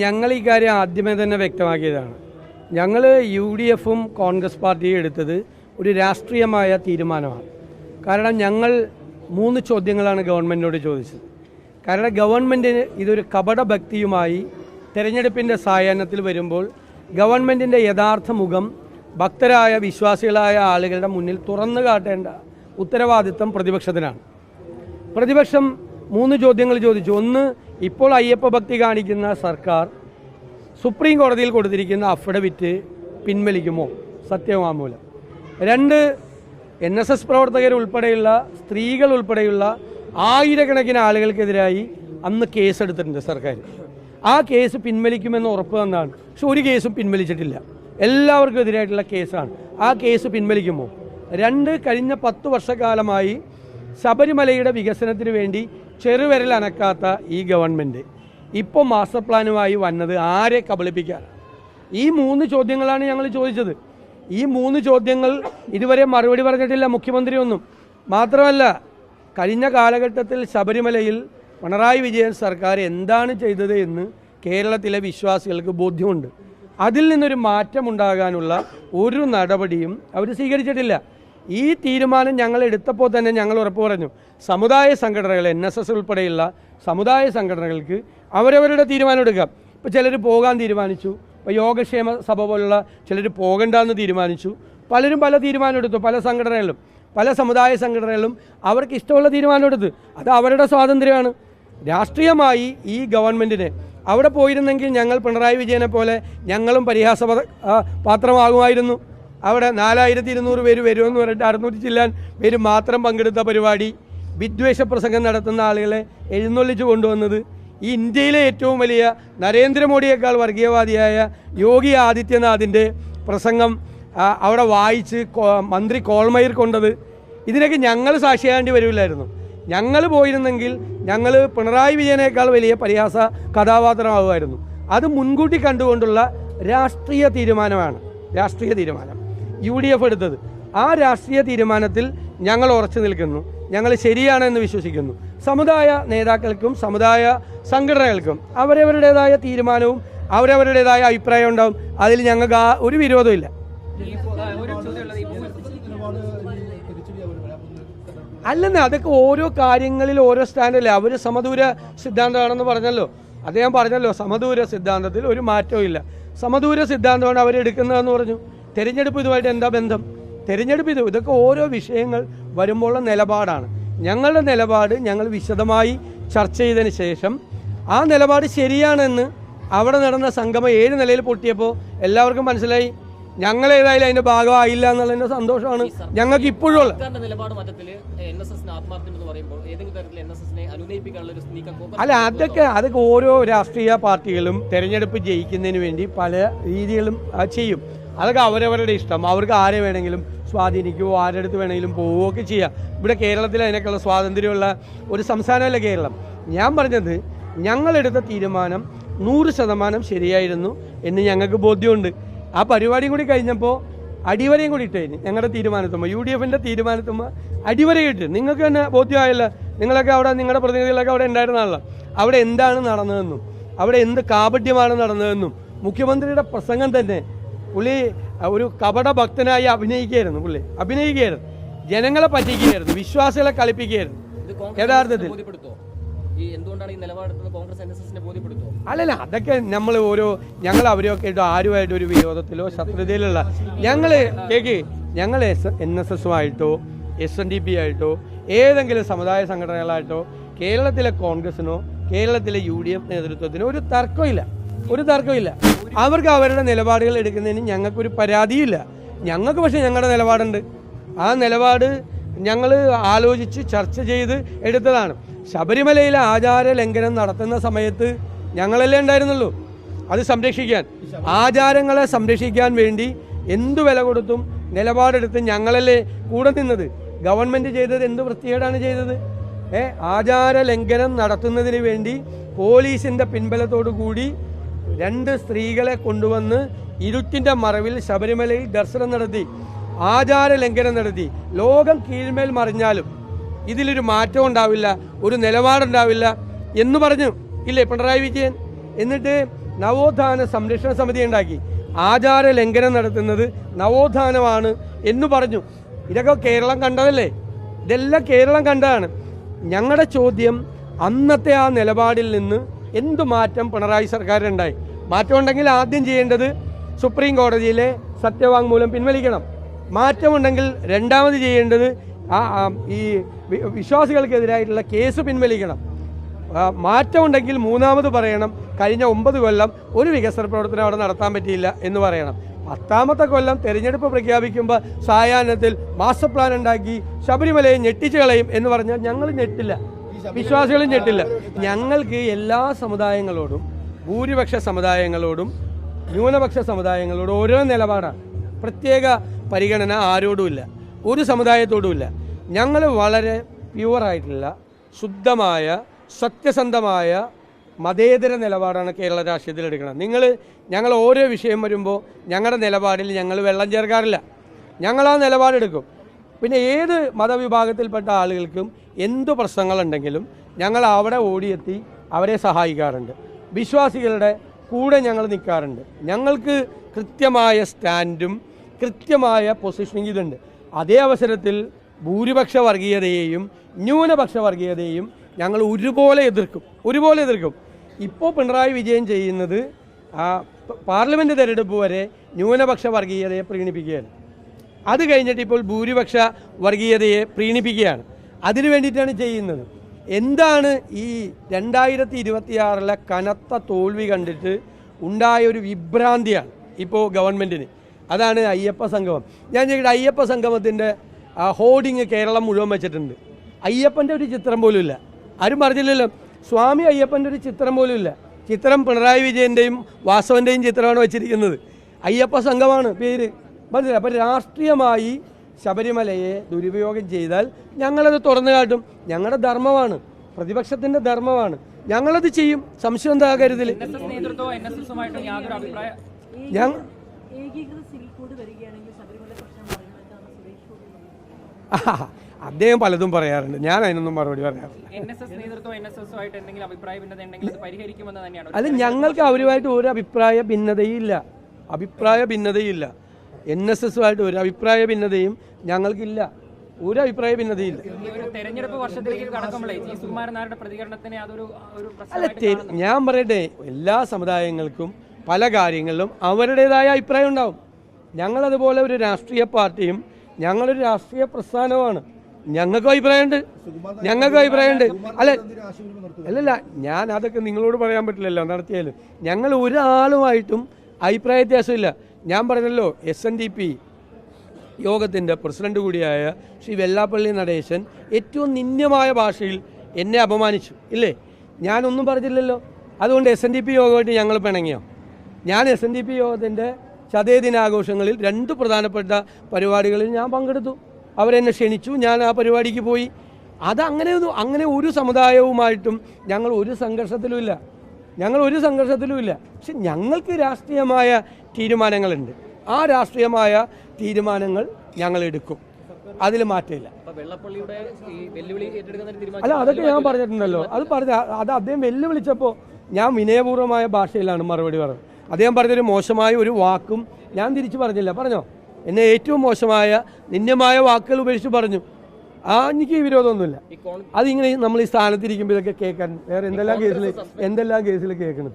ഞങ്ങൾ ഈ കാര്യം ആദ്യമേ തന്നെ വ്യക്തമാക്കിയതാണ്. ഞങ്ങൾ യു ഡി എഫും കോൺഗ്രസ് പാർട്ടിയും എടുത്തത് ഒരു രാഷ്ട്രീയമായ തീരുമാനമാണ്. കാരണം ഞങ്ങൾ മൂന്ന് ചോദ്യങ്ങളാണ് ഗവൺമെന്റിനോട് ചോദിച്ചത്. കാരണം ഗവൺമെന്റിന് ഇതൊരു കപടഭക്തിയുമായി തെരഞ്ഞെടുപ്പിന്റെ സായാഹ്നത്തിൽ വരുമ്പോൾ ഗവൺമെന്റിന്റെ യഥാർത്ഥ മുഖം ഭക്തരായ വിശ്വാസികളായ ആളുകളുടെ മുന്നിൽ തുറന്നു കാട്ടേണ്ട ഉത്തരവാദിത്തം പ്രതിപക്ഷത്തിനാണ്. പ്രതിപക്ഷം മൂന്ന് ചോദ്യങ്ങൾ ചോദിച്ചു. ഒന്ന് ഇപ്പോൾ അയ്യപ്പ ഭക്തി കാണിക്കുന്ന സർക്കാർ സുപ്രീം കോടതിയിൽ കൊടുത്തിരിക്കുന്ന അഫിഡവിറ്റ് പിൻവലിക്കുമോ? സത്യവാങ്മൂലം. രണ്ട് എൻ എസ് എസ് പ്രവർത്തകരുൾപ്പെടെയുള്ള സ്ത്രീകൾ ഉൾപ്പെടെയുള്ള ആയിരക്കണക്കിന് ആളുകൾക്കെതിരായി അന്ന് കേസെടുത്തിട്ടുണ്ട് സർക്കാർ. ആ കേസ് പിൻവലിക്കുമെന്ന് ഉറപ്പ് തന്നാണ്. പക്ഷെ ഒരു കേസും പിൻവലിച്ചിട്ടില്ല. എല്ലാവർക്കും എതിരായിട്ടുള്ള കേസാണ്. ആ കേസ് പിൻവലിക്കുമോ? രണ്ട് കഴിഞ്ഞ പത്ത് വർഷക്കാലമായി ശബരിമലയുടെ വികസനത്തിന് വേണ്ടി ചെറുവിരൽ അനക്കാത്ത ഈ ഗവൺമെന്റ് ഇപ്പോൾ മാസ്റ്റർ പ്ലാനുമായി വന്നത് ആരെ കബളിപ്പിക്കാൻ ഈ മൂന്ന് ചോദ്യങ്ങളാണ് ഞങ്ങൾ ചോദിച്ചത്. ഈ മൂന്ന് ചോദ്യങ്ങൾ ഇതുവരെ മറുപടി പറഞ്ഞിട്ടില്ല മുഖ്യമന്ത്രി ഒന്നും. മാത്രമല്ല കഴിഞ്ഞ കാലഘട്ടത്തിൽ ശബരിമലയിൽ പിണറായി വിജയൻ സർക്കാർ എന്താണ് ചെയ്തത് എന്ന് കേരളത്തിലെ വിശ്വാസികൾക്ക് ബോധ്യമുണ്ട്. അതിൽ നിന്നൊരു മാറ്റമുണ്ടാകാനുള്ള ഒരു നടപടിയും അവർ സ്വീകരിച്ചിട്ടില്ല. ഈ തീരുമാനം ഞങ്ങൾ എടുത്തപ്പോൾ തന്നെ ഞങ്ങൾ ഉറപ്പ് പറഞ്ഞു. സമുദായ സംഘടനകൾ എൻ എസ് എസ് ഉൾപ്പെടെയുള്ള സമുദായ സംഘടനകൾക്ക് അവരവരുടെ തീരുമാനം എടുക്കാം. ഇപ്പോൾ ചിലർ പോകാൻ തീരുമാനിച്ചു. ഇപ്പോൾ യോഗക്ഷേമ സഭ പോലുള്ള ചിലർ പോകണ്ടെന്ന് തീരുമാനിച്ചു. പലരും പല തീരുമാനം എടുത്തു. പല സംഘടനകളിലും പല സമുദായ സംഘടനകളിലും അവർക്ക് ഇഷ്ടമുള്ള തീരുമാനം എടുത്ത്. അത് അവരുടെ സ്വാതന്ത്ര്യമാണ്. രാഷ്ട്രീയമായി ഈ ഗവൺമെന്റിന് അവിടെ പോയിരുന്നെങ്കിൽ ഞങ്ങൾ പിണറായി വിജയനെ പോലെ ഞങ്ങളും പരിഹാസ പാത്രമാകുമായിരുന്നു. അവിടെ നാലായിരത്തി ഇരുന്നൂറ് പേര് വരുമെന്ന് പറഞ്ഞിട്ട് അറുന്നൂറ്റി ചില്ലാൻ പേര് മാത്രം പങ്കെടുത്ത പരിപാടി. വിദ്വേഷ പ്രസംഗം നടത്തുന്ന ആളുകളെ എഴുന്നള്ളിച്ചു കൊണ്ടുവന്നത് ഈ ഇന്ത്യയിലെ ഏറ്റവും വലിയ നരേന്ദ്രമോദിയേക്കാൾ വർഗീയവാദിയായ യോഗി ആദിത്യനാഥിന്റെ പ്രസംഗം അവിടെ വായിച്ച് മന്ത്രി കോൾമയിർ കൊണ്ടത്. ഇതിനൊക്കെ ഞങ്ങൾ സാക്ഷിയാകേണ്ടി വരില്ലായിരുന്നു. ഞങ്ങൾ പോയിരുന്നെങ്കിൽ ഞങ്ങൾ പിണറായി വിജയനേക്കാൾ വലിയ പരിഹാസ കഥാപാത്രമാകുമായിരുന്നു അത് മുൻകൂട്ടി കണ്ടുകൊണ്ടുള്ള രാഷ്ട്രീയ തീരുമാനമാണ്. രാഷ്ട്രീയ തീരുമാനം. യു ഡി എഫ് എടുത്തത്. ആ രാഷ്ട്രീയ തീരുമാനത്തിൽ ഞങ്ങൾ ഉറച്ചു നിൽക്കുന്നു. ഞങ്ങൾ ശരിയാണെന്ന് വിശ്വസിക്കുന്നു. സമുദായ നേതാക്കൾക്കും സമുദായ സംഘടനകൾക്കും അവരവരുടേതായ തീരുമാനവും അവരവരുടേതായ അഭിപ്രായം ഉണ്ടാവും. അതിൽ ഞങ്ങൾക്ക് ആ ഒരു വിരോധമില്ല. അല്ലെന്ന് അതൊക്കെ ഓരോ കാര്യങ്ങളിൽ ഓരോ സ്റ്റാൻഡല്ലേ? അവർ സമദൂര സിദ്ധാന്തമാണെന്ന് പറഞ്ഞല്ലോ. അദ്ദേഹം പറഞ്ഞല്ലോ സമദൂര സിദ്ധാന്തത്തിൽ ഒരു മാറ്റവും ഇല്ല. സമദൂര സിദ്ധാന്തമാണ് അവരെടുക്കുന്നതെന്ന് പറഞ്ഞു. തെരഞ്ഞെടുപ്പ് ഇതുമായിട്ട് എന്താ ബന്ധം? തിരഞ്ഞെടുപ്പ് ഇത് ഇതൊക്കെ ഓരോ വിഷയങ്ങൾ വരുമ്പോഴുള്ള നിലപാടാണ്. ഞങ്ങളുടെ നിലപാട് ഞങ്ങൾ വിശദമായി ചർച്ച ചെയ്തതിന് ശേഷം ആ നിലപാട് ശരിയാണെന്ന് അവിടെ നടന്ന സംഗമം ഏഴ് നിലയിൽ പൊട്ടിയപ്പോൾ എല്ലാവർക്കും മനസ്സിലായി. ഞങ്ങൾ ഏതായാലും അതിന്റെ ഭാഗമായില്ല എന്നുള്ളതിന്റെ സന്തോഷമാണ് ഞങ്ങൾക്ക് ഇപ്പോഴുള്ള അല്ല അതൊക്കെ അതൊക്കെ ഓരോ രാഷ്ട്രീയ പാർട്ടികളും തെരഞ്ഞെടുപ്പ് ജയിക്കുന്നതിന് വേണ്ടി പല രീതികളും ചെയ്യും. അതൊക്കെ അവരവരുടെ ഇഷ്ടം. അവർക്ക് ആരെ വേണമെങ്കിലും സ്വാധീനിക്കുകയോ ആരുടെ അടുത്ത് വേണമെങ്കിലും പോവുകയോ ഒക്കെ ചെയ്യാം. ഇവിടെ കേരളത്തിൽ അതിനൊക്കെയുള്ള സ്വാതന്ത്ര്യമുള്ള ഒരു സംസ്ഥാനമല്ല കേരളം. ഞാൻ പറഞ്ഞത് ഞങ്ങളെടുത്ത തീരുമാനം നൂറ് ശതമാനം ശരിയായിരുന്നു എന്ന് ഞങ്ങൾക്ക് ബോധ്യമുണ്ട്. ആ പരിപാടിയും കൂടി കഴിഞ്ഞപ്പോൾ അടിവരയും കൂടി ഇട്ടേന് ഞങ്ങളുടെ തീരുമാനത്തുമ്പോൾ യു ഡി എഫിന്റെ തീരുമാനത്തുമ്പോൾ അടിവര ഇട്ട് നിങ്ങൾക്ക് തന്നെ ബോധ്യമായല്ലോ നിങ്ങളൊക്കെ അവിടെ നിങ്ങളുടെ പ്രതിനിധികളൊക്കെ അവിടെ ഉണ്ടായിരുന്നാണല്ലോ അവിടെ എന്താണ് നടന്നതെന്നും അവിടെ എന്ത് കാപട്യമാണ് നടന്നതെന്നും മുഖ്യമന്ത്രിയുടെ പ്രസംഗം തന്നെ പുള്ളി ഒരു കപട ഭക്തനായി അഭിനയിക്കുകയായിരുന്നു പുള്ളി. അഭിനയിക്കുകയായിരുന്നു. ജനങ്ങളെ പറ്റിക്കുകയായിരുന്നു. വിശ്വാസികളെ കളിപ്പിക്കുകയായിരുന്നു. യഥാർത്ഥത്തിൽ അല്ലല്ല അതൊക്കെ നമ്മൾ ഓരോ ഞങ്ങൾ അവരൊക്കെ ആയിട്ട് ആരുമായിട്ട് ഒരു വിരോധത്തിലോ ശത്രുതയിലുള്ള ഞങ്ങൾ കേക്ക് ഞങ്ങൾ എസ് എൻ എസ് എസുമായിട്ടോ എസ് എൻ ഡി പി ആയിട്ടോ ഏതെങ്കിലും സമുദായ സംഘടനകളായിട്ടോ കേരളത്തിലെ കോൺഗ്രസിനോ കേരളത്തിലെ യു ഡി എഫ് നേതൃത്വത്തിനോ ഒരു തർക്കമില്ല ഒരു തർക്കമില്ല അവർക്ക് അവരുടെ നിലപാടുകൾ എടുക്കുന്നതിന് ഞങ്ങൾക്കൊരു പരാതിയില്ല. ഞങ്ങൾക്ക് പക്ഷേ ഞങ്ങളുടെ നിലപാടുണ്ട്. ആ നിലപാട് ഞങ്ങൾ ആലോചിച്ച് ചർച്ച ചെയ്ത് എടുത്തതാണ്. ശബരിമലയിലെ ആചാര ലംഘനം നടത്തുന്ന സമയത്ത് ഞങ്ങളല്ലേ ഉണ്ടായിരുന്നുള്ളൂ. അത് സംരക്ഷിക്കാൻ. ആചാരങ്ങളെ സംരക്ഷിക്കാൻ വേണ്ടി എന്തു വില കൊടുത്തും നിലപാടെടുത്ത് ഞങ്ങളല്ലേ കൂടെ നിന്നത്. ഗവൺമെന്റ് ചെയ്തത് എന്ത് വൃത്തികേടാണ് ചെയ്തത്? ഏ ആചാര ലംഘനം നടത്തുന്നതിന് വേണ്ടി പോലീസിന്റെ പിൻബലത്തോടു കൂടി രണ്ട് സ്ത്രീകളെ കൊണ്ടുവന്ന് ഇരുട്ടിന്റെ മറവിൽ ശബരിമലയിൽ ദർശനം നടത്തി ആചാര ലംഘനം നടത്തി. ലോകം കീഴ്മേൽ മറിഞ്ഞാലും ഇതിലൊരു മാറ്റം ഉണ്ടാവില്ല ഒരു നിലപാടുണ്ടാവില്ല എന്ന് പറഞ്ഞു. ഇല്ലേ പിണറായി വിജയൻ? എന്നിട്ട് നവോത്ഥാന സംരക്ഷണ സമിതി ഉണ്ടാക്കി. ആചാര ലംഘനം നടത്തുന്നത് നവോത്ഥാനമാണ് എന്ന് പറഞ്ഞു. ഇതൊക്കെ കേരളം കണ്ടതല്ലേ? ഇതെല്ലാം കേരളം കണ്ടതാണ്. ഞങ്ങളുടെ ചോദ്യം അന്നത്തെ ആ നിലപാടിൽ നിന്ന് എന്തു മാറ്റം പിണറായി സർക്കാരിനുണ്ടായി? മാറ്റം ഉണ്ടെങ്കിൽ ആദ്യം ചെയ്യേണ്ടത് സുപ്രീം കോടതിയിലെ സത്യവാങ്മൂലം പിൻവലിക്കണം. മാറ്റമുണ്ടെങ്കിൽ രണ്ടാമത് ചെയ്യേണ്ടത് ഈ വിശ്വാസികൾക്കെതിരായിട്ടുള്ള കേസ് പിൻവലിക്കണം. മാറ്റമുണ്ടെങ്കിൽ മൂന്നാമത് പറയണം കഴിഞ്ഞ ഒമ്പത് കൊല്ലം ഒരു വികസന പ്രവർത്തനം അവിടെ നടത്താൻ പറ്റിയില്ല എന്ന് പറയണം. പത്താമത്തെ കൊല്ലം തെരഞ്ഞെടുപ്പ് പ്രഖ്യാപിക്കുമ്പോൾ സായാഹ്നത്തിൽ മാസ്റ്റർ പ്ലാൻ ഉണ്ടാക്കി ശബരിമലയെ ഞെട്ടിച്ചു കളയും എന്ന് പറഞ്ഞാൽ ഞങ്ങൾ ഞെട്ടില്ല. വിശ്വാസികളും ഞെട്ടില്ല. ഞങ്ങൾക്ക് എല്ലാ സമുദായങ്ങളോടും ഭൂരിപക്ഷ സമുദായങ്ങളോടും ന്യൂനപക്ഷ സമുദായങ്ങളോടും ഓരോ നിലപാടാണ്. പ്രത്യേക പരിഗണന ആരോടുമില്ല ഒരു സമുദായത്തോടുമില്ല ഞങ്ങൾ വളരെ പ്യുവറായിട്ടുള്ള ശുദ്ധമായ സത്യസന്ധമായ മതേതര നിലപാടാണ് കേരള രാഷ്ട്രീയത്തിൽ എടുക്കുന്നത്. നിങ്ങൾ ഞങ്ങൾ ഓരോ വിഷയം വരുമ്പോൾ ഞങ്ങളുടെ നിലപാടിൽ ഞങ്ങൾ വെള്ളം ചേർക്കാറില്ല. ഞങ്ങൾ ആ നിലപാടെടുക്കും പിന്നെ ഏത് മതവിഭാഗത്തിൽപ്പെട്ട ആളുകൾക്കും എന്തു പ്രശ്നങ്ങളുണ്ടെങ്കിലും ഞങ്ങൾ അവിടെ ഓടിയെത്തി അവരെ സഹായിക്കാറുണ്ട്. വിശ്വാസികളുടെ കൂടെ ഞങ്ങൾ നിൽക്കാറുണ്ട്. ഞങ്ങൾക്ക് കൃത്യമായ സ്റ്റാൻഡും കൃത്യമായ പൊസിഷനിങ് ഇതുണ്ട്. അതേ അവസരത്തിൽ ഭൂരിപക്ഷ വർഗീയതയെയും ന്യൂനപക്ഷ വർഗീയതയെയും ഞങ്ങൾ ഒരുപോലെ എതിർക്കും. ഒരുപോലെ എതിർക്കും. ഇപ്പോൾ പിണറായി വിജയൻ ചെയ്യുന്നത് ആ പ- പാർലമെന്റ് തെരഞ്ഞെടുപ്പ് വരെ ന്യൂനപക്ഷ വർഗീയതയെ പ്രീണിപ്പിക്കുകയാണ്. അത് കഴിഞ്ഞിട്ട് ഇപ്പോൾ ഭൂരിപക്ഷ വർഗീയതയെ പ്രീണിപ്പിക്കുകയാണ്. അതിനു വേണ്ടിയിട്ടാണ് ചെയ്യുന്നത്. എന്താണ് ഈ രണ്ടായിരത്തി ഇരുപത്തിയാറിലെ കനത്ത തോൽവി കണ്ടിട്ട് ഉണ്ടായ ഒരു വിഭ്രാന്തിയാണ് ഇപ്പോൾ ഗവൺമെന്റിന് അതാണ് അയ്യപ്പ സംഗമം. ഞാൻ ചോദിക്കട്ടെ അയ്യപ്പ സംഗമത്തിന്റെ ഹോർഡിങ് കേരളം മുഴുവൻ വെച്ചിട്ടുണ്ട്. അയ്യപ്പന്റെ ഒരു ചിത്രം പോലും ഇല്ല. ആരും പറഞ്ഞില്ലല്ലോ സ്വാമി അയ്യപ്പന്റെ ഒരു ചിത്രം പോലും ഇല്ല. ചിത്രം പിണറായി വിജയന്റെയും വാസവന്റെയും ചിത്രമാണ് വെച്ചിരിക്കുന്നത്. അയ്യപ്പ സംഘമാണ് പേര്. മനസ്സിലായി? അപ്പം രാഷ്ട്രീയമായി ശബരിമലയെ ദുരുപയോഗം ചെയ്താൽ ഞങ്ങളത് തുറന്നു കാട്ടും. ഞങ്ങളുടെ ധർമ്മമാണ്. പ്രതിപക്ഷത്തിന്റെ ധർമ്മമാണ്. ഞങ്ങളത് ചെയ്യും. സംശയം എന്താ കരുതൽ എൻ എസ് എസ് നേതൃത്വം എൻ എസ് എസുമായിട്ടും യാതൊരു അഭിപ്രായ ഞാൻ ഏകീകൃത സിവിൽ വരികയാണെങ്കിൽ ശബരിമല പ്രശ്നം മറികടക്കാമെന്ന് സുരേഷ് ഗോപി പറഞ്ഞു. അദ്ദേഹം പലതും പറയാറുണ്ട്. ഞാൻ അതിനൊന്നും മറുപടി പറയാറില്ല. അല്ല ഞങ്ങൾക്ക് അവരുമായിട്ട് ഒരു അഭിപ്രായ ഭിന്നതയില്ല. അഭിപ്രായ ഭിന്നതയില്ല. എൻ എസ് എസുമായിട്ട് ഒരു അഭിപ്രായ ഭിന്നതയും ഞങ്ങൾക്കില്ല. ഒരു അഭിപ്രായ ഭിന്നതയില്ല. അല്ല ഞാൻ പറയട്ടെ എല്ലാ സമുദായങ്ങൾക്കും പല കാര്യങ്ങളിലും അവരുടേതായ അഭിപ്രായം ഉണ്ടാവും. ഞങ്ങളതുപോലെ ഒരു രാഷ്ട്രീയ പാർട്ടിയും ഞങ്ങളൊരു രാഷ്ട്രീയ പ്രസ്ഥാനമാണ് ഞങ്ങൾക്കും അഭിപ്രായമുണ്ട്. ഞങ്ങൾക്കും അഭിപ്രായമുണ്ട്. അല്ല അല്ലല്ല ഞാൻ അതൊക്കെ നിങ്ങളോട് പറയാൻ പറ്റില്ലല്ലോ. നടത്തിയാലും. ഞങ്ങൾ ഒരാളുമായിട്ടും അഭിപ്രായ വ്യത്യാസമില്ല. ഞാൻ പറഞ്ഞല്ലോ എസ് എൻ ഡി പി യോഗത്തിന്റെ പ്രസിഡന്റ് കൂടിയായ ശ്രീ വെള്ളാപ്പള്ളി നടേശൻ ഏറ്റവും നിന്ദ്യമായ ഭാഷയിൽ എന്നെ അപമാനിച്ചു ഇല്ലേ? ഞാനൊന്നും പറഞ്ഞില്ലല്ലോ. അതുകൊണ്ട് എസ് എൻ ഡി പി യോഗമായിട്ട് ഞങ്ങൾ പിണങ്ങിയോ? ഞാൻ എസ് എൻ ഡി പി യോഗത്തിന്റെ ചതയ ദിനാഘോഷങ്ങളിൽ രണ്ട് പ്രധാനപ്പെട്ട പരിപാടികളിൽ ഞാൻ പങ്കെടുത്തു. അവരെന്നെ ക്ഷണിച്ചു ഞാൻ ആ പരിപാടിക്ക് പോയി. അത് അങ്ങനെ അങ്ങനെ ഒരു സമുദായവുമായിട്ടും ഞങ്ങൾ ഒരു സംഘർഷത്തിലുമില്ല. ഞങ്ങൾ ഒരു സംഘർഷത്തിലുമില്ല പക്ഷെ ഞങ്ങൾക്ക് രാഷ്ട്രീയമായ തീരുമാനങ്ങളുണ്ട്. ആ രാഷ്ട്രീയമായ തീരുമാനങ്ങൾ ഞങ്ങൾ എടുക്കും. അതിൽ മാറ്റമില്ല. അല്ല അതൊക്കെ ഞാൻ പറഞ്ഞിട്ടുണ്ടല്ലോ. അത് പറഞ്ഞ അത് അദ്ദേഹം വെല്ലുവിളിച്ചപ്പോൾ ഞാൻ വിനയപൂർവമായ ഭാഷയിലാണ് മറുപടി പറഞ്ഞത്. അദ്ദേഹം പറഞ്ഞൊരു മോശമായ ഒരു വാക്കും ഞാൻ തിരിച്ചു പറഞ്ഞില്ല. പറഞ്ഞോ? എന്നെ ഏറ്റവും മോശമായ നിന്ദ്യമായ വാക്കുകൾ ഉപേക്ഷിച്ച് പറഞ്ഞു. ആ എനിക്ക് വിരോധമൊന്നുമില്ല. അതിങ്ങനെ നമ്മൾ ഈ സ്ഥാനത്തിരിക്കുമ്പോൾ ഇതൊക്കെ കേൾക്കാൻ വേറെ എന്തെല്ലാം കേസിൽ എന്തെല്ലാം കേസിൽ കേൾക്കണം